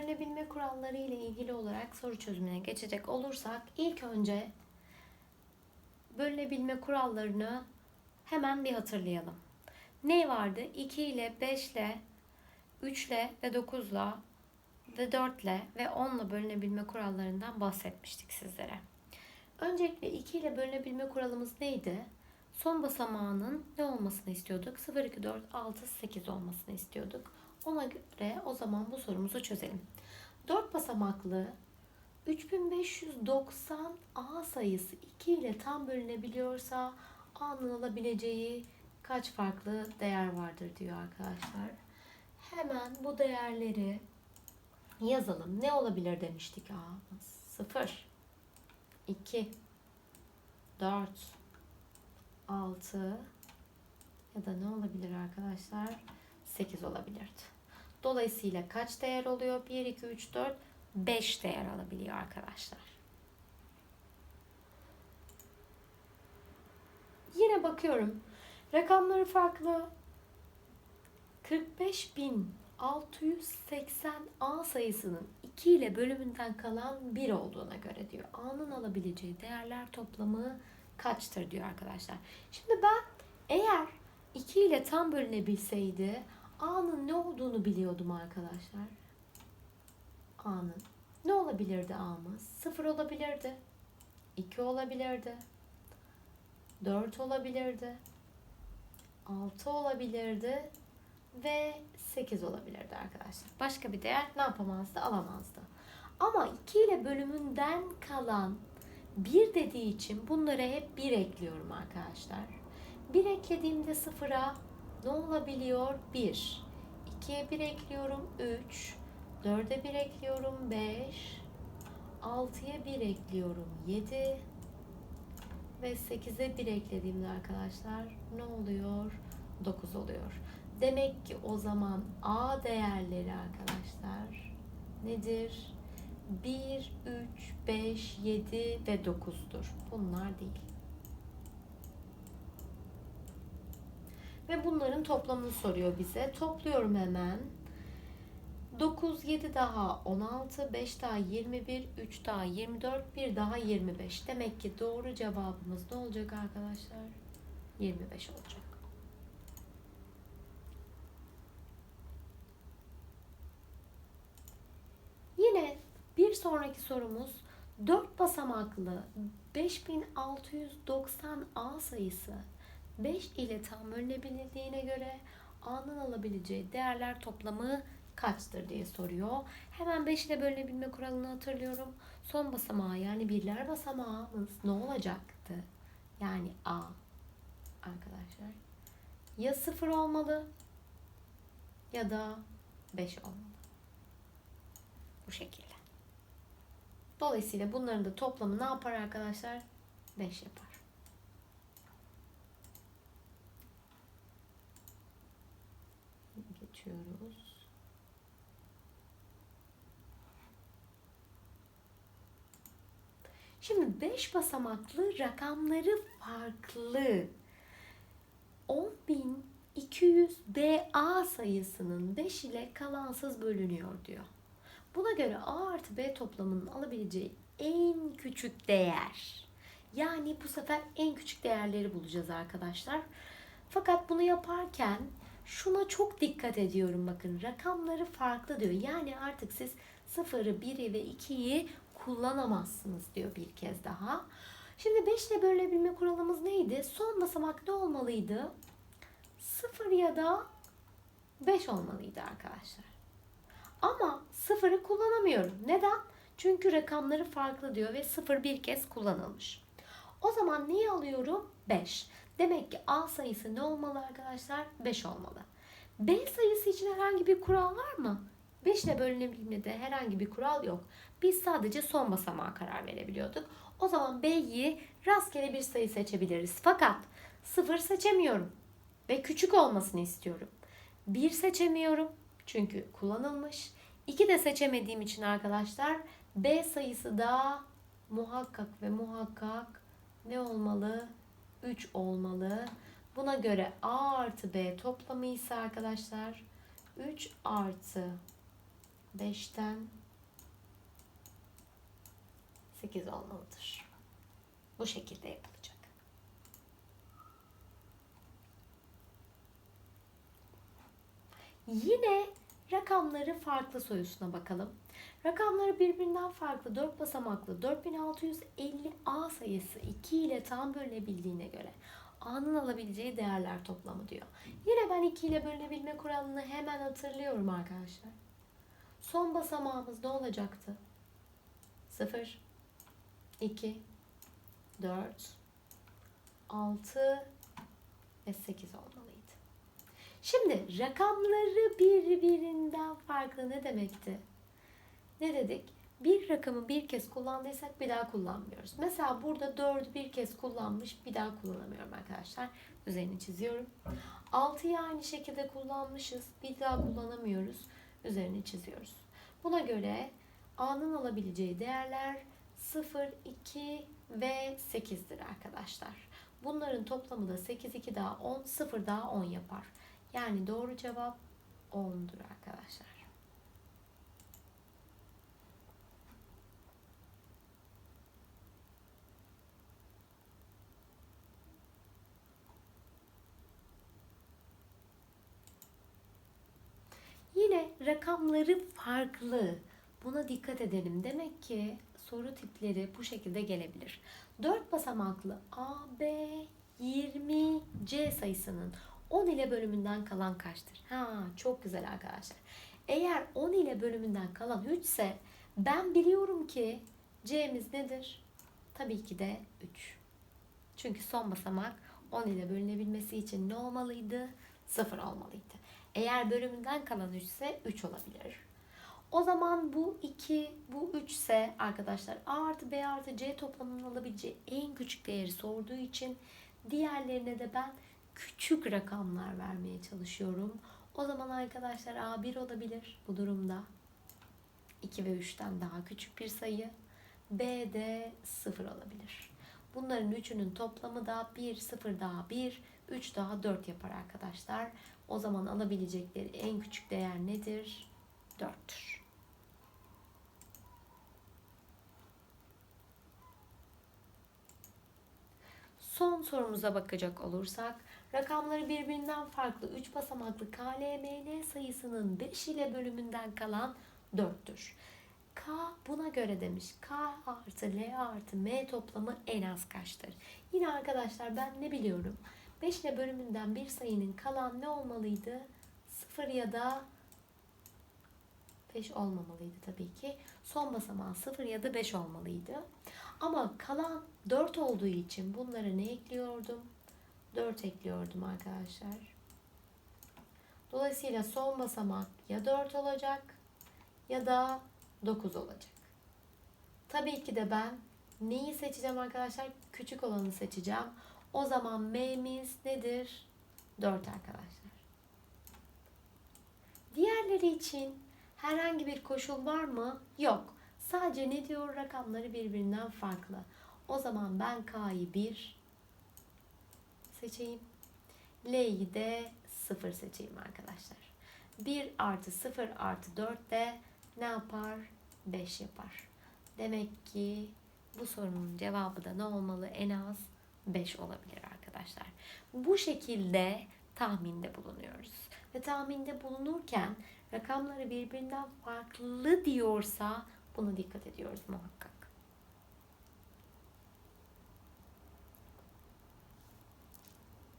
bölünebilme kuralları ile ilgili olarak soru çözümüne geçecek olursak ilk önce bölünebilme kurallarını hemen bir hatırlayalım. Ne vardı? 2 ile 5 ile 3 ile ve 9 ile ve 4 ile ve 10 ile bölünebilme kurallarından bahsetmiştik sizlere. Öncelikle 2 ile bölünebilme kuralımız neydi? Son basamağının ne olmasını istiyorduk? 0, 2, 4, 6, 8 olmasını istiyorduk. Ona göre o zaman bu sorumuzu çözelim. 4 basamaklı 3590 A sayısı 2 ile tam bölünebiliyorsa A'nın alabileceği kaç farklı değer vardır diyor arkadaşlar. Hemen bu değerleri yazalım. Ne olabilir demiştik A'mız? 0, 2, 4, 6 ya da ne olabilir arkadaşlar? 8 olabilirdi. Dolayısıyla kaç değer oluyor? 1, 2, 3, 4, 5 değer alabiliyor arkadaşlar. Yine bakıyorum. Rakamları farklı. 45.680 A sayısının 2 ile bölümünden kalan 1 olduğuna göre diyor. A'nın alabileceği değerler toplamı kaçtır diyor arkadaşlar. Şimdi ben eğer 2 ile tam bölünebilseydi A'nın ne olduğunu biliyordum arkadaşlar. A'nın. Ne olabilirdi A'mız? 0 olabilirdi. 2 olabilirdi. 4 olabilirdi. 6 olabilirdi. Ve 8 olabilirdi arkadaşlar. Başka bir değer ne yapamazdı? Alamazdı. Ama 2 ile bölümünden kalan 1 dediği için bunlara hep 1 ekliyorum arkadaşlar. 1 eklediğimde sıfıra ne olabiliyor? 1. 2'ye 1 ekliyorum 3. 4'e 1 ekliyorum 5. 6'ya 1 ekliyorum 7. Ve 8'e 1 eklediğimde arkadaşlar ne oluyor? 9 oluyor. Demek ki o zaman A değerleri arkadaşlar nedir? 1, 3, 5, 7 ve 9'dur. Bunlar değil. Ve bunların toplamını soruyor bize. Topluyorum hemen. 9, 7 daha 16, 5 daha 21, 3 daha 24, 1 daha 25. Demek ki doğru cevabımız ne olacak arkadaşlar? 25 olacak. Yine bir sonraki sorumuz 4 basamaklı 5690 A sayısı 5 ile tam bölünebildiğine göre A'nın alabileceği değerler toplamı kaçtır diye soruyor. Hemen 5 ile bölünebilme kuralını hatırlıyorum. Son basamağı yani birler basamağımız ne olacaktı? Yani A arkadaşlar. Ya 0 olmalı ya da 5 olmalı. Bu şekilde. Dolayısıyla bunların da toplamı ne yapar arkadaşlar? 5 yapar. Geçiyoruz. Şimdi 5 basamaklı rakamları farklı. 10.200 BA sayısının 5 ile kalansız bölünüyor diyor. Buna göre A artı B toplamının alabileceği en küçük değer. Yani bu sefer en küçük değerleri bulacağız arkadaşlar. Fakat bunu yaparken şuna çok dikkat ediyorum bakın. Rakamları farklı diyor. Yani artık siz 0'ı, 1'i ve 2'yi kullanamazsınız diyor bir kez daha. Şimdi 5 ile bölünebilme kuralımız neydi? Son basamak ne olmalıydı? 0 ya da 5 olmalıydı arkadaşlar. Ama sıfırı kullanamıyorum. Neden? Çünkü rakamları farklı diyor ve sıfır bir kez kullanılmış. O zaman neyi alıyorum? 5. Demek ki A sayısı ne olmalı arkadaşlar? 5 olmalı. B sayısı için herhangi bir kural var mı? 5 ile bölünebilmede herhangi bir kural yok. Biz sadece son basamağa karar verebiliyorduk. O zaman B'yi rastgele bir sayı seçebiliriz. Fakat 0 seçemiyorum ve küçük olmasını istiyorum. 1 seçemiyorum çünkü kullanılmış. 2 de seçemediğim için arkadaşlar B sayısı da muhakkak ve muhakkak ne olmalı? 3 olmalı. Buna göre A artı B toplamı ise arkadaşlar 3 artı 5'ten 8 olmalıdır. Bu şekilde yapılacak. Yine rakamları farklı soyusuna bakalım. Rakamları birbirinden farklı 4 basamaklı 4650 A sayısı 2 ile tam bölünebildiğine göre A'nın alabileceği değerler toplamı diyor. Yine ben 2 ile bölünebilme kuralını hemen hatırlıyorum arkadaşlar. Son basamağımız ne olacaktı? 0, 2, 4, 6 ve 8 olmalıydı. Şimdi rakamları birbirinden farklı ne demekti? Ne dedik? Bir rakamı bir kez kullandıysak bir daha kullanmıyoruz. Mesela burada 4'ü bir kez kullanmış bir daha kullanamıyorum arkadaşlar. Üzerini çiziyorum. 6'yı aynı şekilde kullanmışız. Bir daha kullanamıyoruz. Üzerini çiziyoruz. Buna göre A'nın alabileceği değerler 0, 2 ve 8'dir arkadaşlar. Bunların toplamı da 8, 2 daha 10, 0 daha 10 yapar. Yani doğru cevap 10'dur arkadaşlar. Yine rakamları farklı. Buna dikkat edelim. Demek ki soru tipleri bu şekilde gelebilir. 4 basamaklı A, B, 20 C sayısının 10 ile bölümünden kalan kaçtır? Ha, çok güzel arkadaşlar. Eğer 10 ile bölümünden kalan 3 ise ben biliyorum ki C'miz nedir? Tabii ki de 3. Çünkü son basamak 10 ile bölünebilmesi için ne olmalıydı? 0 olmalıydı. Eğer bölümünden kalan 3 ise 3 olabilir. O zaman bu 2, bu 3 ise arkadaşlar A artı B artı C toplamının alabileceği en küçük değeri sorduğu için diğerlerine de ben küçük rakamlar vermeye çalışıyorum. O zaman arkadaşlar A 1 olabilir bu durumda. 2 ve 3'ten daha küçük bir sayı. B de 0 olabilir. Bunların üçünün toplamı da 1, 0 daha 1, 3 daha 4 yapar arkadaşlar. O zaman alabilecekleri en küçük değer nedir? 4'tür. Son sorumuza bakacak olursak rakamları birbirinden farklı 3 basamaklı KLMN sayısının 5 ile bölümünden kalan 4'tür. K buna göre demiş. K artı L artı M toplamı en az kaçtır? Yine arkadaşlar ben ne biliyorum? 5 ile bölümünden bir sayının kalan ne olmalıydı? 0 ya da 5 olmamalıydı tabii ki. Son basamağı 0 ya da 5 olmalıydı. Ama kalan 4 olduğu için bunlara ne ekliyordum? 4 ekliyordum arkadaşlar. Dolayısıyla son basamak ya 4 olacak ya da 9 olacak. Tabii ki de ben neyi seçeceğim arkadaşlar? Küçük olanı seçeceğim. O zaman M'miz nedir? 4 arkadaşlar. Diğerleri için herhangi bir koşul var mı? Yok. Sadece ne diyor? Rakamları birbirinden farklı. O zaman ben K'yı 1 seçeyim. L'yi de 0 seçeyim arkadaşlar. 1 artı 0 artı 4 de ne yapar? 5 yapar. Demek ki bu sorunun cevabı da ne olmalı? En az 5 olabilir arkadaşlar. Bu şekilde tahminde bulunuyoruz. Ve tahminde bulunurken rakamları birbirinden farklı diyorsa buna dikkat ediyoruz muhakkak.